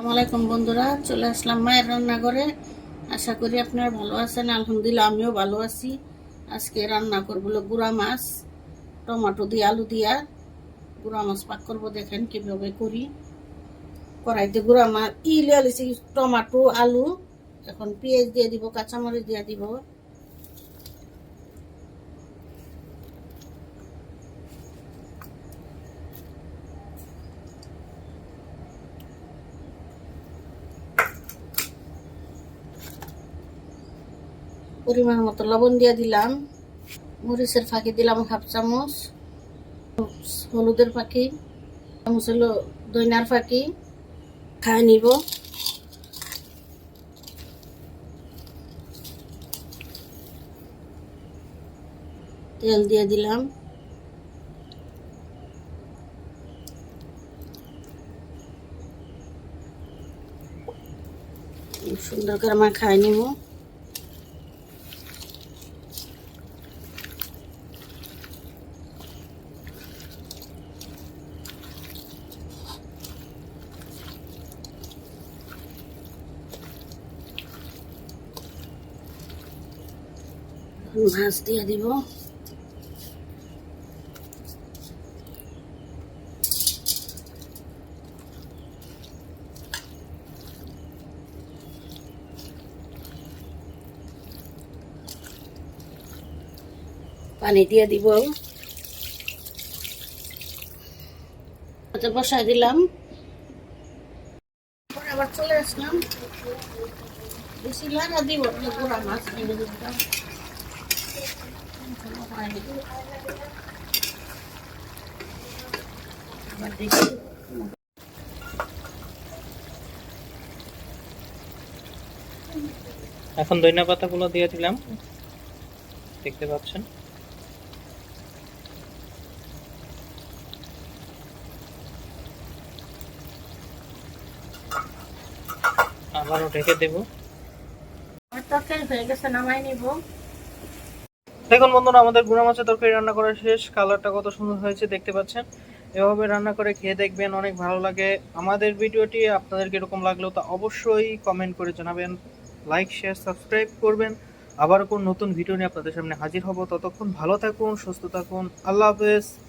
আসসালামাইকুম বন্ধুরা, চলে আসলাম মায়ের রান্নাঘরে। আশা করি আপনারা ভালো আছেন, আলহামদুলিল্লাহ আমিও ভালো আছি। আজকে রান্না করব গুড়া মাছ, টমেটো দিয়ে আলু দিয়া। গুড়া মাছ পাক করব, দেখেন কীভাবে করি। কড়াইতে গুড়া মাছ ই লিয়ালিছি টমেটো, আলু, এখন পেঁয়াজ দিয়ে দিব, কাঁচামরিচ দিয়ে দিব। পরিমাণ মতো লবণ দিয়ে দিলাম। মরিচের ফাঁকি দিলাম হাফ চামচ। হলুদের ফাঁকি। চামচ হলো দইনার ফাঁকি। খাই নিব। তেল দিয়ে দিলাম। সুন্দর করে আমার খাই নিব। মাছ দিয়ে দিব পানি দিয়ে দিব। বসাই দিলাম। আবার চলে আসলাম। বেশি লাগা দিব গোড়া মাছ ভেঙে দিলাম আবার দেখি এখন দইনা পাতাগুলো দিয়ে দিলাম। দেখতে পাচ্ছেন? আবারও ঢেকে দেব। তরকারি হয়ে গেছে, নামাই নিব। দেখুন বন্ধুরা, আমাদের গুঁড়া মাছের তরকারি রান্না করা শেষ। কালারটা কত সুন্দর হয়েছে দেখতে পাচ্ছেন। এভাবে রান্না করে খেয়ে দেখবেন, অনেক ভালো লাগে। আমাদের ভিডিওটি আপনাদের কীরকম লাগল তা অবশ্যই কমেন্ট করে জানাবেন। লাইক শেয়ার সাবস্ক্রাইব করবেন। আবার কোন নতুন ভিডিও নিয়ে আপনাদের সামনে হাজির হব। ততক্ষণ ভালো থাকুন, সুস্থ থাকুন। আল্লাহ হাফেজ।